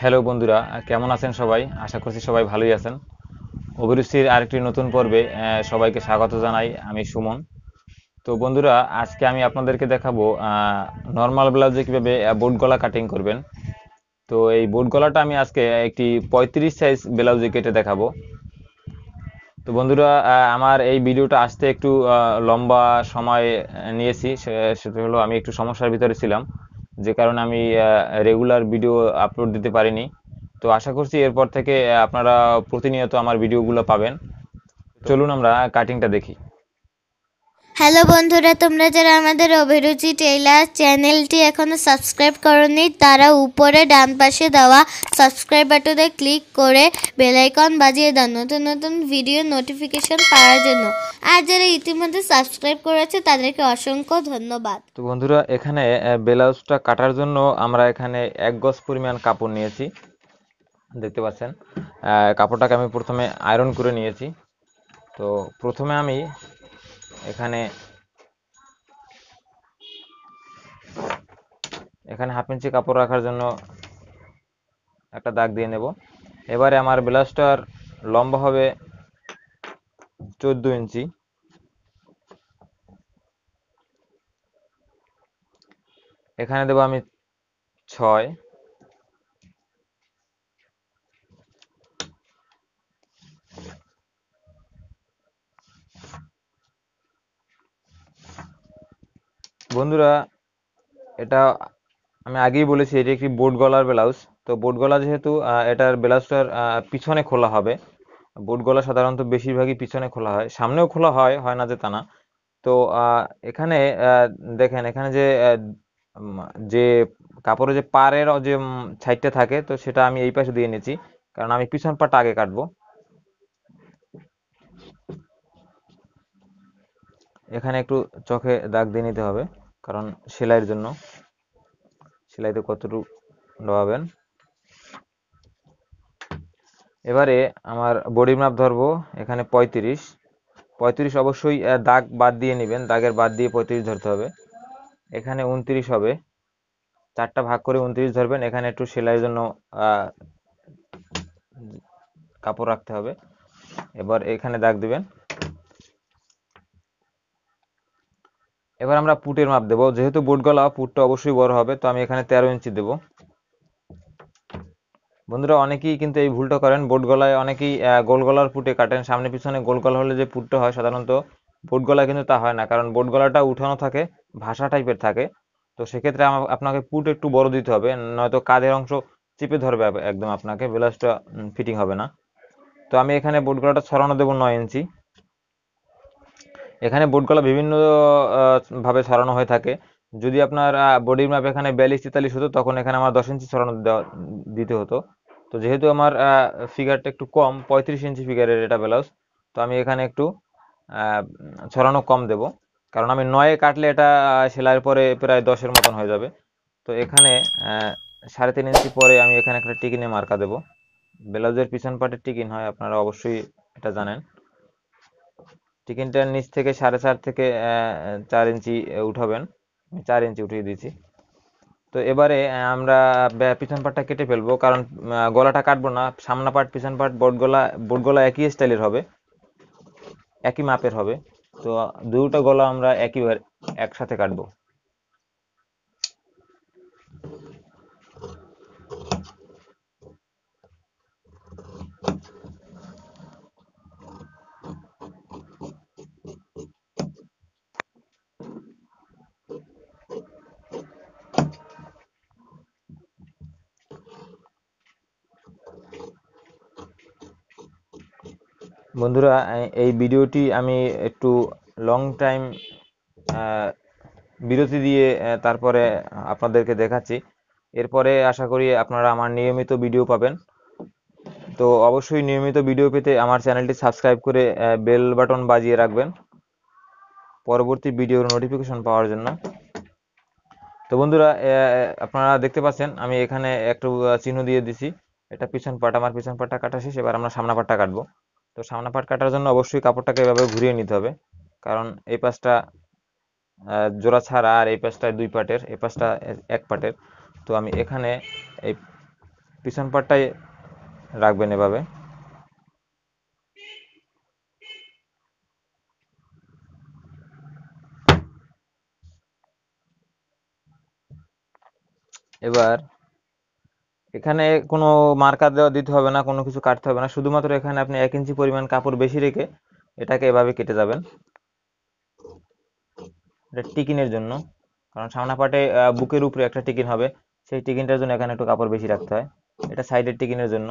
Hello বন্ধুরা, কেমন আছেন সবাই? আশা করছি সবাই ভালোই আছেন। অভিরুচির আরেকটি নতুন পর্বে সবাইকে স্বাগত জানাই আমি সুমন। তো বন্ধুরা, আজকে আমি আপনাদেরকে দেখাবো নর্মাল ব্লাউজে কীভাবে বোট গলা কাটিং করবেন। তো এই বোট গলাটা আমি আজকে একটি পঁয়ত্রিশ সাইজ ব্লাউজে কেটে দেখাবো। তো বন্ধুরা আমার এই ভিডিওটা আসতে একটু লম্বা সময় নিয়েছি। সেটা হলো আমি একটু সমস্যার ভিতরে ছিলাম। যে কারণে আমি রেগুলার ভিডিও আপলোড দিতে পারিনি। তো আশা করছি এরপর থেকে আপনারা প্রতিনিয়ত আমার ভিডিওগুলো পাবেন। চলুন আমরা কাটিংটা দেখি। হ্যালো বন্ধুরা, তোমরা যারা আমাদের অভিরুচি টেইলার চ্যানেলটি এখনও সাবস্ক্রাইব করনি, তারা উপরে ডান পাশে দেওয়া সাবস্ক্রাইব বাটনে ক্লিক করে বেল আইকন বাজিয়ে দাও, নতুন নতুন ভিডিও নোটিফিকেশন পাওয়ার জন্য। আর যারা ইতিমধ্যে সাবস্ক্রাইব করেছে, তাদেরকে অসংখ্য ধন্যবাদ। তো বন্ধুরা, এখানে ব্লাউজটা কাটার জন্য আমরা এখানে এক গজ পরিমাণ কাপড় নিয়েছি। দেখতে পাচ্ছেন কাপড়টাকে আমি প্রথমে আয়রন করে নিয়েছি। তো প্রথমে আমি এখানে এখানে হাফ ইঞ্চি কাপড় রাখার জন্য একটা দাগ দিয়ে নেব। এবারে আমার ব্লাউজটার লম্বা হবে চোদ্দ ইঞ্চি। এখানে দেবো আমি ছয়। বন্ধুরা, এটা আমি আগেই বলেছি, এটি একটি বোট গলার ব্লাউজ। তো বোট গলা যেহেতু এটার ব্লাউজটার পিছনে খোলা হবে। বোট গলা সাধারণত বেশিরভাগই পিছনে খোলা হয়। সামনেও খোলা হয় হয় না যে তা না। তো এখানে দেখেন, এখানে যে যে কাপড়ের যে পাড়ের যে সাইডটা থাকে, তো সেটা আমি এই পাশে দিয়ে নিয়েছি কারণ আমি পিছন পাটা আগে কাটবো। এখানে একটু চোখে দাগ দিয়ে নিতে হবে। কারণ সেলাইয়ের জন্য। সেলাইতে কতটুকু ডোবাবেন এবারে আমার বডি মাপ ধরবো, এখানে পঁয়ত্রিশ। পঁয়ত্রিশ অবশ্যই দাগ বাদ দিয়ে নেবেন, দাগের বাদ দিয়ে পঁয়ত্রিশ ধরতে হবে। এখানে উনত্রিশ হবে। চারটা ভাগ করে উনত্রিশ ধরবেন, এখানে একটু সেলাইয়ের জন্য কাপড় রাখতে হবে। এবার এখানে দাগ দিবেন। এবার আমরা পুটের মাপ দেবো। যেহেতু বুট গলা, পুটটা অবশ্যই বড় হবে, তো আমি এখানে তেরো ইঞ্চি দেবো। বন্ধুরা, অনেকেই কিন্তু এই ভুলটা করেন। বোট গলায় অনেকেই গোল গলার পুটে কাটেন। সামনে পিছনে গোল গলা হলে যে পুটটা হয়, সাধারণত বোট গলায় কিন্তু তা হয় না। কারণ বোট গলাটা উঠানো থাকে, ভাষা টাইপের থাকে। তো সেক্ষেত্রে আপনাকে পুট একটু বড় দিতে হবে। নয়তো কাঁধের অংশ চেপে ধরবে একদম আপনাকে। ব্লাউজটা ফিটিং হবে না। তো আমি এখানে বোট গলাটা ছড়ানো দেবো নয় ইঞ্চি। এখানে গলা বিভিন্ন ভাবে ছড়ানো হয়ে থাকে। যদি আপনার বডির ম্যাপ এখানে বিয়াল্লিশ, তেতাল্লিশ হতো, তখন এখানে আমার দশ ইঞ্চি দেওয়া, দিতে হতো। তো যেহেতু আমার ফিগারটা একটু কম, পঁয়ত্রিশ ইঞ্চি ফিগারের এটা ব্লাউজ তো আমি এখানে একটু ছড়ানো কম দেব। কারণ আমি নয়ে কাটলে এটা সেলাইয়ের পরে প্রায় দশের মতন হয়ে যাবে। তো এখানে সাড়ে তিন ইঞ্চি পরে আমি এখানে একটা টিকিনে মার্কা দেব। ব্লাউজের পিছন পাটের টিকিন হয়, আপনারা অবশ্যই এটা জানেন। টিকিনটার নিচ থেকে সাড়ে চার থেকে চার ইঞ্চি উঠাবেন। চার ইঞ্চি উঠিয়ে দিয়েছি। তো এবারে আমরা পিছন পাটটা কেটে ফেলব। কারণ গলাটা কাটবো না। সামনা পাট, পিছন পাট, বোট গলা বোট গলা একই স্টাইলের হবে। একই মাপের হবে। তো দুটো গলা আমরা একইবার একসাথে কাটবো। বন্ধুরা এই ভিডিওটি আমি একটু লং টাইম বিরতি দিয়ে তারপরে আপনাদেরকে দেখাচ্ছি। এরপরে আশা করি আপনারা আমার নিয়মিত ভিডিও পাবেন। তো অবশ্যই নিয়মিত ভিডিও পেতে আমার চ্যানেলটি সাবস্ক্রাইব করে বেল বাটন বাজিয়ে রাখবেন পরবর্তী ভিডিওর নোটিফিকেশন পাওয়ার জন্য। তো বন্ধুরা আপনারা দেখতে পাচ্ছেন আমি এখানে একটু চিহ্ন দিয়ে দিছি। এটা পিছন পাট, আমার পিছন পাটটা কাটা শেষ, এবার আমরা সামনা পাটটা কাটবো। তো সামনা পাট কাটার জন্য অবশ্যই কাপড়টাকে এভাবে ঘুরিয়ে নিতে হবে। কারণ এই পাশটা জোড়া ছাড়া আর এই পাশটা দুই পাটের, এই পাশটা এক পাটের। তো আমি এখানে এই পিছন পাটটাই রাখবেন এভাবে। এবার এখানে কোনো মার্কার দেওয়া দিতে হবে না, কোনো কিছু কাটতে হবে না। শুধুমাত্র এখানে আপনি এক ইঞ্চি পরিমাণ কাপড় বেশি রেখে এটাকে এভাবে কেটে যাবেন। এটা টিকিনের জন্য, কারণ সামনা পাটে বুকের উপরে একটা টিকিন হবে। সেই টিকিনটার জন্য এখানে একটু কাপড় বেশি রাখতে হয়। এটা সাইডের টিকিনের জন্য।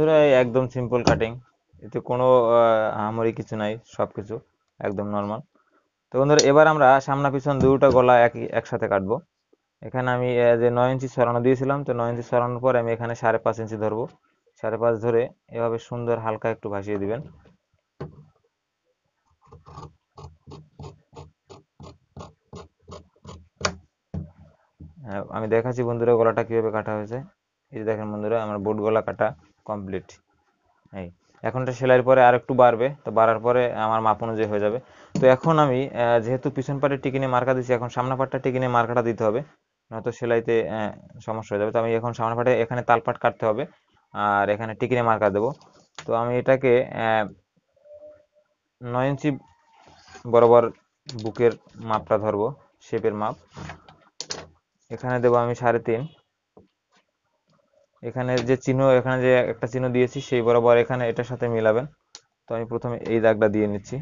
বন্ধুরা একদম সিম্পল কাটিং এতে কোনো আহ, আহামরি কিছু নাই সবকিছু একদম নর্মাল তো বন্ধুরা এবার আমরা সামনা পিছন দুটো গলা একই একসাথে কাটবো। এখানে আমি যে নয় ইঞ্চি সরানো দিয়েছিলাম তো নয় ইঞ্চি সরানোর পর আমি এখানে সাড়ে পাঁচ ইঞ্চি ধরবো। সাড়ে পাঁচ ধরে এভাবে সুন্দর হালকা একটু ভাসিয়ে দিবেন। আমি দেখাচ্ছি বন্ধুরা গলাটা কীভাবে কাটা হয়েছে। এই দেখেন বন্ধুরা আমার বোট গলা কাটা। কমপ্লিট এই এখনটা সেলাইয়ের পরে আর একটু বাড়বে, তো বাড়ার পরে আমার মাপ অনুযায়ী হয়ে যাবে। তো এখন আমি যেহেতু পিছন পাটের টিকিনে মার্কা দিচ্ছি এখন সামনা পাটটা টিকিনে মার্কাটা দিতে হবে, নয়তো সেলাইতে সমস্যা হয়ে যাবে। তো আমি এখন সামনা পাটে এখানে তালপাট কাটতে হবে, আর এখানে টিকিনে মার্কা দেবো। তো আমি এটাকে নয় ইঞ্চি বরাবর বুকের মাপটা ধরবো, শেপের মাপ। এখানে দেবো আমি সাড়ে তিন। এখানে যে চিহ্ন, এখানে যে একটা চিহ্ন দিয়েছি, সেই বরাবর এখানে এটার সাথে মিলাবেন। তো আমি প্রথমে এই দাগটা দিয়ে নিচ্ছি।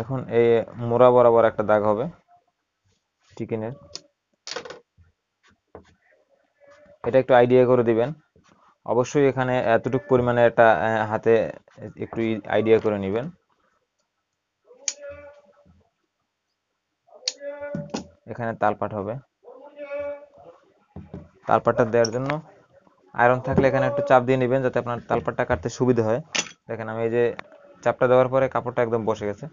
এখন এই মোড়া বরাবর একটা দাগ হবে চিকেনের এটা একটু আইডিয়া করে দিবেন। অবশ্যই এখানে এতটুকু পরিমাণে একটা হাতে একটু আইডিয়া করে নেবেন। এখানে তালপাট হবে। তালপাটটা দেওয়ার জন্য আয়রন থাকলে এখানে একটু চাপ দিয়ে নেবেন যাতে আপনার তালপাটটা কাটতে সুবিধা হয়। দেখেন আমি এই যে চাপটা দেওয়ার পরে কাপড়টা একদম বসে গেছে।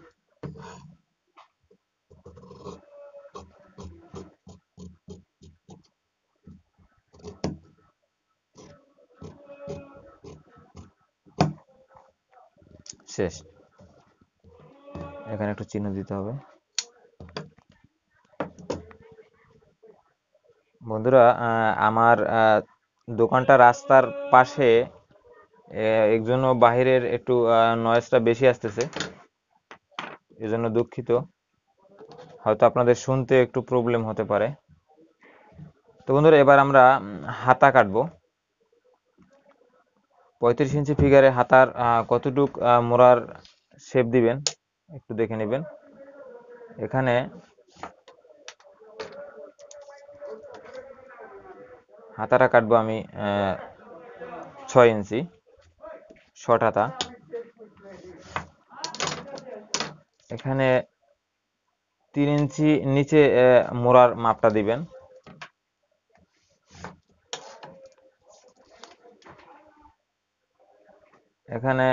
শেষ। এখানে একটু চিহ্ন দিতে হবে। বন্ধুরা আমার দোকানটা রাস্তার পাশে আহ, এর জন্য বাহিরের একটু নয়েজটা বেশি আসতেছে। এজন্য দুঃখিত। হয়তো আপনাদের শুনতে একটু প্রবলেম হতে পারে। তো বন্ধুরা এবার আমরা হাতা কাটবো। পঁয়ত্রিশ ইঞ্চি ফিগারে হাতার কতটুক মোড়ার শেপ দিবেন একটু দেখে নেবেন। এখানে হাতাটা কাটবো আমি ছয় ইঞ্চি, শর্ট হাতা। এখানে তিন ইঞ্চি নিচে মোড়ার মাপটা দিবেন। এখানে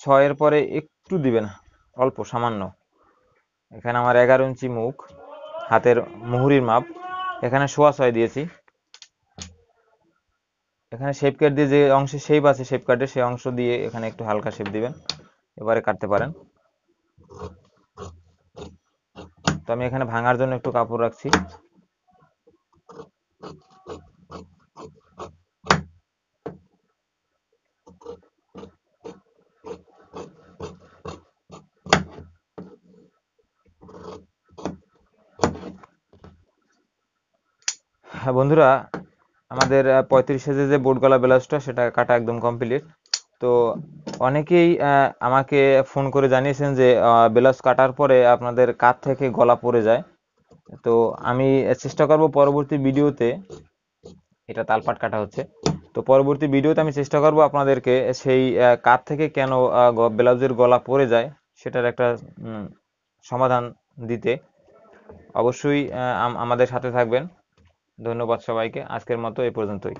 ছয়ের পরে একটু দিবেন, অল্প, সামান্য। এখানে আমার এগারো ইঞ্চি মুখ। হাতের মুহুরির মাপ। এখানে সোয়া ছয় দিয়েছি। এখানে শেপ কাট দিয়ে যে অংশে শেপ আছে শেপ কাটে সেই অংশ দিয়ে এখানে একটু হালকা শেপ দিবেন। এবারে কাটতে পারেন। তো আমি এখানে ভাঙার জন্য একটু কাপড় রাখছি। হ্যাঁ বন্ধুরা, আমাদের পঁয়ত্রিশ সাইজের যে বোট গলা ব্লাউজটা, সেটা কাটা একদম কমপ্লিট তো অনেকেই আমাকে ফোন করে জানিয়েছেন যে ব্লাউজ কাটার পরে আপনাদের কাঁধ থেকে গলা পড়ে যায়। তো আমি চেষ্টা করব পরবর্তী ভিডিওতে, এটা তালপাট কাটা হচ্ছে। তো পরবর্তী ভিডিওতে আমি চেষ্টা করব আপনাদেরকে সেই কাঁধ থেকে কেন ব্লাউজের গলা পড়ে যায়, সেটার একটা সমাধান দিতে। অবশ্যই আমাদের সাথে থাকবেন। ধন্যবাদ সবাইকে। আজকের মতো এই পর্যন্তই।